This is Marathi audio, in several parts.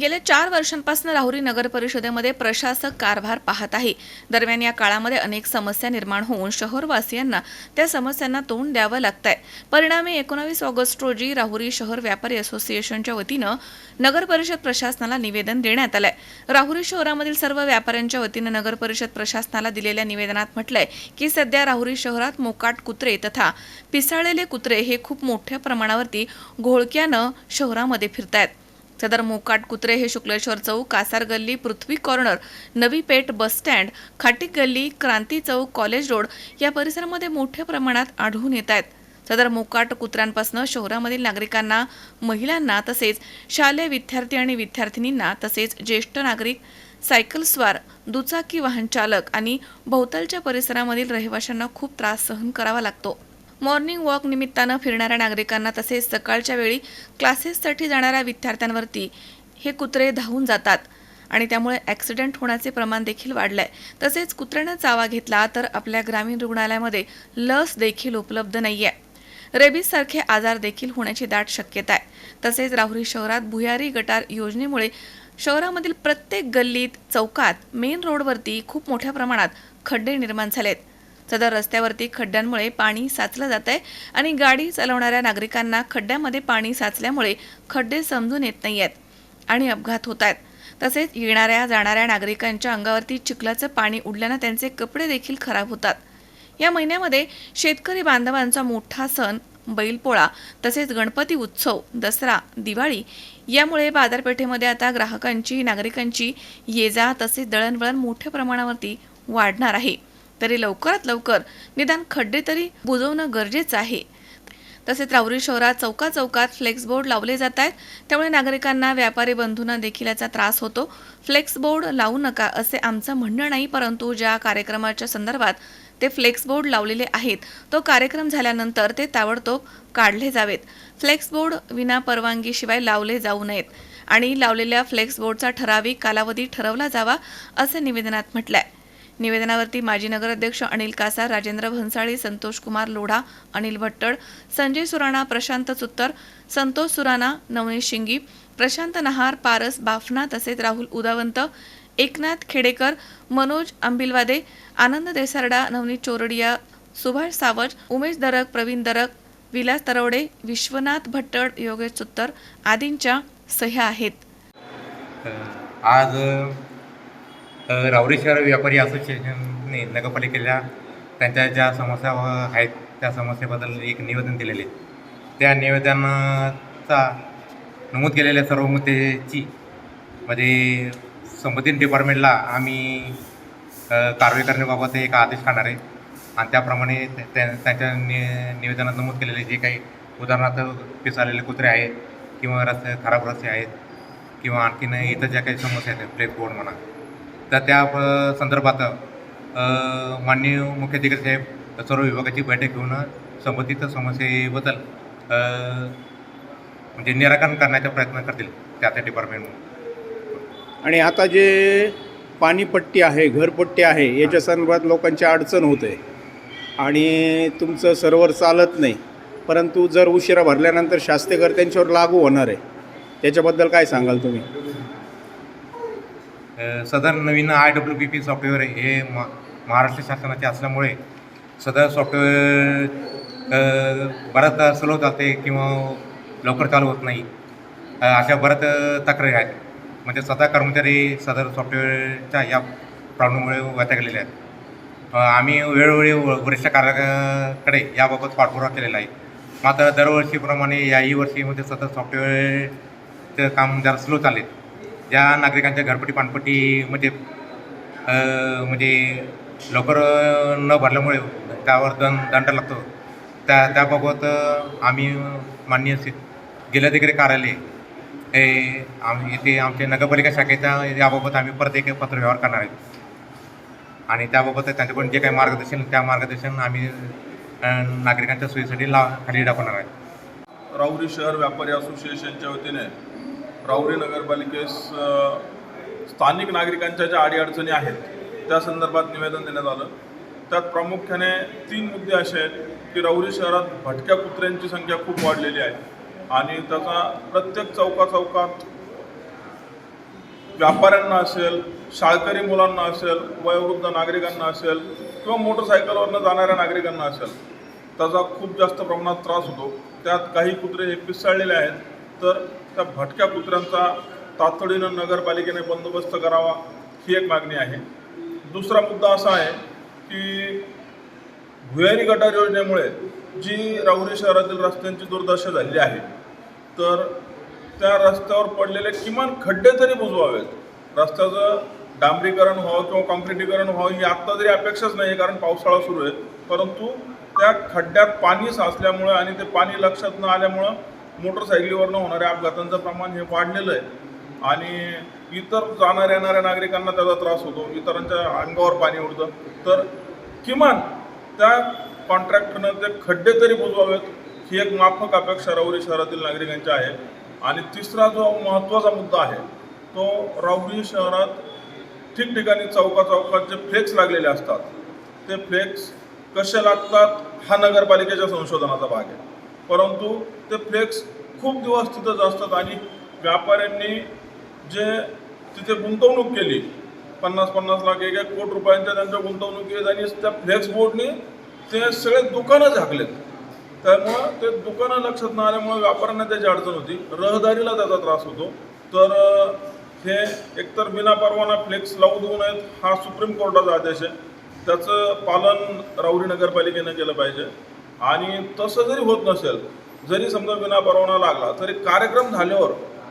गेल्या चार वर्षांपासून राहुरी नगर परिषदेमध्ये प्रशासक कारभार पाहत आहे. दरम्यान या काळामध्ये अनेक समस्या निर्माण होऊन शहरवासियांना त्या समस्यांना तोंड द्यावं लागतंय. परिणामी एकोणावीस ऑगस्ट रोजी राहुरी शहर व्यापारी असोसिएशनच्या वतीनं नगर परिषद प्रशासनाला निवेदन देण्यात आलंय. राहुरी शहरामधील सर्व व्यापाऱ्यांच्या वतीनं नगर परिषद प्रशासनाला दिलेल्या निवेदनात म्हटलंय की सध्या राहुरी शहरात मोकाट कुत्रे तथा पिसाळलेले कुत्रे हे खूप मोठ्या प्रमाणावरती घोळक्यानं शहरामध्ये फिरतायत. सदर मोकाट कुत्रे हे शुक्लेश्वर चौक कासार गल्ली पृथ्वी corner Navi Peth bus stand गल्ली क्रांती चौक कॉलेज रोड या परिसरामध्ये मोठ्या प्रमाणात आढळून येत आहेत. सदर मोकाट कुत्र्यांपासून शहरामधील नागरिकांना महिलांना तसेच शालेय विद्यार्थी आणि विद्यार्थिनींना तसेच ज्येष्ठ नागरिक सायकलस्वार दुचाकी वाहन चालक आणि भोवतालच्या परिसरामधील रहिवाशांना खूप त्रास सहन करावा लागतो. मॉर्निंग वॉक निमित्तानं फिरणाऱ्या नागरिकांना तसेच सकाळच्या वेळी क्लासेससाठी जाणाऱ्या विद्यार्थ्यांवरती हे कुत्रे धावून जातात. आणि त्यामुळे ॲक्सिडेंट होण्याचे प्रमाण देखील वाढलं आहे तसेच कुत्र्यानं चावा घेतला तर आपल्या ग्रामीण रुग्णालयामध्ये लस देखील उपलब्ध नाही आहे रेबीजसारखे आजार देखील होण्याची दाट शक्यता आहे. तसेच राहुरी शहरात भुयारी गटार योजनेमुळे शहरामधील प्रत्येक गल्लीत चौकात मेन रोडवरती खूप मोठ्या प्रमाणात खड्डे निर्माण झालेत. सदर रस्त्यावरती खड्ड्यांमुळे पाणी साचलं जात आहे आणि गाडी चालवणाऱ्या नागरिकांना खड्ड्यामध्ये पाणी साचल्यामुळे खड्डे समजून येत नाही आहेत आणि अपघात होत आहेत तसेच येणाऱ्या जाणाऱ्या नागरिकांच्या अंगावरती चिखलाचं पाणी उडल्यानं त्यांचे कपडे देखील खराब होतात. या महिन्यामध्ये शेतकरी बांधवांचा मोठा सण बैलपोळा तसेच गणपती उत्सव दसरा दिवाळी यामुळे बाजारपेठेमध्ये आता ग्राहकांची नागरिकांची ये जा तसेच दळणवळण मोठ्या प्रमाणावरती वाढणार आहे. तरी लवकरात लवकर निदान खड्डे तरी बुजवणं गरजेचं आहे. तसेच राहुरी शहरात चौका चौकात फ्लेक्स बोर्ड लावले जात आहेत. त्यामुळे नागरिकांना व्यापारी बंधूंना देखील याचा त्रास होतो. फ्लेक्स बोर्ड लावू नका असे आमचं म्हणणं नाही परंतु ज्या कार्यक्रमाच्या संदर्भात ते फ्लेक्स बोर्ड लावलेले आहेत तो कार्यक्रम झाल्यानंतर ते ताबडतोब काढले जावेत. फ्लेक्स बोर्ड विना परवानगीशिवाय लावले जाऊ नयेत आणि लावलेल्या फ्लेक्स बोर्डचा ठराविक कालावधी ठरवला जावा असे निवेदनात म्हटलंय. निवेदनावरती माजी नगराध्यक्ष अनिल कासार राजेंद्र भन्साळी संतोष कुमार लोढा अनिल भट्टड संजय सुराणा प्रशांत चुत्तर संतोष सुराणा नवनीत शिंगी प्रशांत नहार पारस बाफना तसेच राहुल उदावंत एकनाथ खेडेकर मनोज अंबिलवादे आनंद देसारडा नवनीत चोरडिया सुभाष सावज उमेश दरक प्रवीण दरक विलास तरवडे विश्वनाथ भट्टड योगेश चुत्तर आदींच्या सह्या आहेत. आज रावरी शहर व्यापारी असोसिएशनने नगरपालिकेला त्यांच्या ज्या समस्या आहेत त्या समस्येबद्दल एक निवेदन दिलेले. त्या निवेदनाचा नमूद केलेल्या सर्व मुद्द्याची म्हणजे संबंधित डिपार्टमेंटला आम्ही कारवाई करण्याबाबत एक आदेश काढणार आहे. आणि त्याप्रमाणे त्या- त्यांच्या नि निवेदनात नमूद केलेले जे काही उदाहरणार्थ पिसाळलेले कुत्रे आहेत किंवा रस्ते खराब रस्ते आहेत किंवा आणखीन इतर ज्या काही समस्या आहेत प्लेस बोर्ड म्हणा तर त्या संदर्भात माननीय मुख्याधिकारी साहेब सर्व विभागाची बैठक घेऊन संबंधित समस्येबद्दल म्हणजे निराकरण करण्याचा प्रयत्न करतील त्या त्या डिपार्टमेंट आणि आता जे पाणीपट्टी आहे घरपट्टी आहे याच्या संदर्भात लोकांची अडचण होते. आणि तुमचं सर्व्हर चालत नाही परंतु जर उशिरा भरल्यानंतर शास्तीकर त्यांच्यावर लागू होणार आहे त्याच्याबद्दल काय सांगाल तुम्ही? सदर नवीन I W B P software हे मा महाराष्ट्र शासनाचे असल्यामुळे सदर सॉफ्टवेअर बऱ्याचदा स्लो चालते किंवा लवकर चालू होत नाही. अशा बऱ्याच तक्रारी आहेत. म्हणजे स्वतः कर्मचारी सदर सॉफ्टवेअरच्या या प्रॉब्लेममुळे वैतागलेले आहेत. आम्ही वेळोवेळी व- वरिष्ठ कार्याकडे याबाबत पाठपुरावा केलेला आहे. मात्र दरवर्षीप्रमाणे याही वर्षीमध्ये सदर सॉफ्टवेअरचं काम जरा स्लो चालेल. ज्या नागरिकांच्या घरपट्टी पाणपट्टीमध्ये म्हणजे म्हणजे लवकर न भरल्यामुळे त्यावर दं दंड लागतो. त्या त्याबाबत आम्ही माननीय सि जिल्हाधिकारी कार्यालय हे आम इथे आमच्या नगरपालिका शाखेच्या याबाबत आम्ही परत एक पत्र व्यवहार करणार आहेत आणि त्याबाबत त्यांच्याकडून जे काही मार्गदर्शन त्या मार्गदर्शन आम्ही नागरिकांच्या सोयीसाठी ला खाली दाखवणार आहे. राहुरी शहर व्यापारी असोसिएशनच्या वतीने राऊरी नगरपालिकेस स्थानिक नागरिकांच्या ज्या अडीअडचणी आहेत त्या संदर्भात निवेदन देण्यात आलं. त्यात प्रामुख्याने तीन मुद्दे असे आहेत की राऊरी शहरात भटक्या कुत्र्यांची संख्या खूप वाढलेली आहे आणि त्याचा प्रत्येक चौका चौकात व्यापाऱ्यांना असेल शाळकरी मुलांना असेल वयोवृद्ध नागरिकांना असेल किंवा मोटरसायकलवरनं जाणाऱ्या नागरिकांना असेल त्याचा खूप जास्त प्रमाणात त्रास होतो. त्यात काही कुत्रे हे पिसाळलेले आहेत. तर त्या भटक्या कुत्र्यांचा तातडीनं नगरपालिकेने बंदोबस्त करावा ही एक मागणी आहे. दुसरा मुद्दा असा आहे की भुयारी गटार योजनेमुळे जी राहुरी शहरातील रस्त्यांची दुर्दशा झालेली आहे तर त्या रस्त्यावर पडलेले किमान खड्डे तरी बुजवावेत. रस्त्याचं डांबरीकरण व्हावं किंवा कॉन्क्रिटीकरण व्हावं ही आत्ता तरी अपेक्षाच नाही आहे कारण पावसाळा सुरू आहे. परंतु त्या खड्ड्यात पाणी साचल्यामुळं आणि ते पाणी लक्षात न आल्यामुळं मोटरसायकलीवरनं होणाऱ्या अपघातांचं प्रमाण हे वाढलेलं आहे. आणि इतर जाणाऱ्या येणाऱ्या नागरिकांना त्याचा त्रास होतो. इतरांच्या अंगावर पाणी उडतं. तर किमान त्या कॉन्ट्रॅक्टरनं ते खड्डे तरी बुजवावेत ही एक माफक अपेक्षा राहुरी शहरातील नागरिकांची आहे. आणि तिसरा जो महत्त्वाचा मुद्दा आहे तो राहुरी शहरात ठिकठिकाणी चौका चौकात जे फ्लेक्स लागलेले असतात ते फ्लेक्स कसे लागतात हा नगरपालिकेच्या संशोधनाचा भाग आहे. परंतु ते फ्लेक्स खूप दिवस तिथंच असतात आणि व्यापाऱ्यांनी जे तिथे गुंतवणूक केली पन्नास पन्नास लाख एक एक कोटी रुपयांच्या त्यांच्या गुंतवणुकीत आणि त्या फ्लेक्स बोर्डने ते सगळे दुकानं झाकलेत. त्यामुळं ते दुकानं लक्षात न आल्यामुळे व्यापाऱ्यांना त्याची अडचण होती. रहदारीला त्याचा त्रास होतो. तर हे एकतर बिना परवाना फ्लेक्स लावू देऊ नयेत हा सुप्रीम कोर्टाचा आदेश आहे. त्याचं पालन राऊरी नगरपालिकेनं केलं पाहिजे. आणि तसं जरी होत नसेल जरी समजा विना परवाना लागला तरी कार्यक्रम झाल्यावर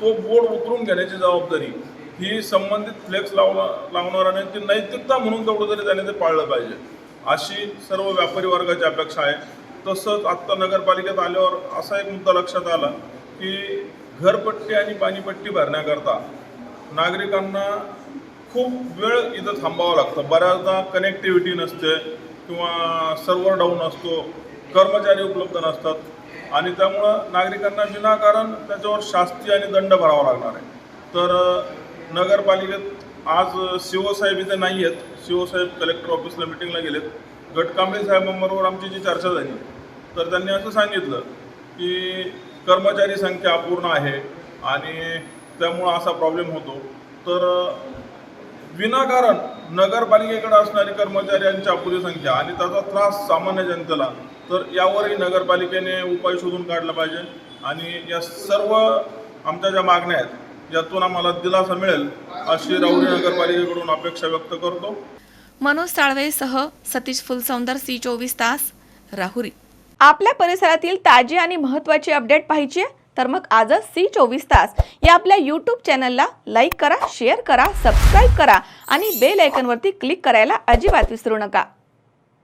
तो बोर्ड उतरून घेण्याची जबाबदारी ही संबंधित फ्लेक्स लावला लावणाऱ्याने ती नैतिकता म्हणून तेवढं तरी त्याने ते पाळलं पाहिजे. अशी सर्व व्यापारी वर्गाची अपेक्षा आहे. तसंच आत्ता नगरपालिकेत आल्यावर असा एक मुद्दा लक्षात आला की घरपट्टी आणि पाणीपट्टी भरण्याकरता नागरिकांना खूप वेळ इथं थांबावं लागतं. बऱ्याचदा कनेक्टिव्हिटी नसते किंवा सर्व्हर डाऊन असतो. कर्मचारी उपलब्ध नसतात आणि त्यामुळं नागरिकांना विनाकारण त्याच्यावर शास्ती आणि दंड भरावा लागणार आहे. तर नगरपालिकेत आज सी ओ साहेब इथे नाही आहेत. सी ओ साहेब कलेक्टर ऑफिसला मिटिंगला गेलेत. गटकांबळे साहेबांबरोबर आमची जी चर्चा झाली तर त्यांनी असं सांगितलं की कर्मचारी संख्या अपूर्ण आहे आणि त्यामुळं असा प्रॉब्लेम होतो. तर विनाकारण नगरपालिकेकडे असणारी कर्मचाऱ्यांची अपुरी संख्या आणि त्याचा त्रास सामान्य जनतेला तर यावरही नगरपालिकेने उपाय शोधून काढला पाहिजे. आणि या सर्व आमच्या ज्या मागण्या आहेत यातून आम्हाला दिलासा मिळेल अशी राऊरी नगरपालिकेकडून अपेक्षा व्यक्त करतो. मनोज साळवेसह सतीश फुलसौंदर सी चोवीस तास राहुरी. आपल्या परिसरातील ताजी आणि महत्त्वाची अपडेट पाहिजे? तर मग आजच सी चोवीस तास या आपल्या यूट्यूब चॅनलला लाईक करा शेअर करा सबस्क्राईब करा आणि बेल आयकनवरती क्लिक करायला अजिबात विसरू नका.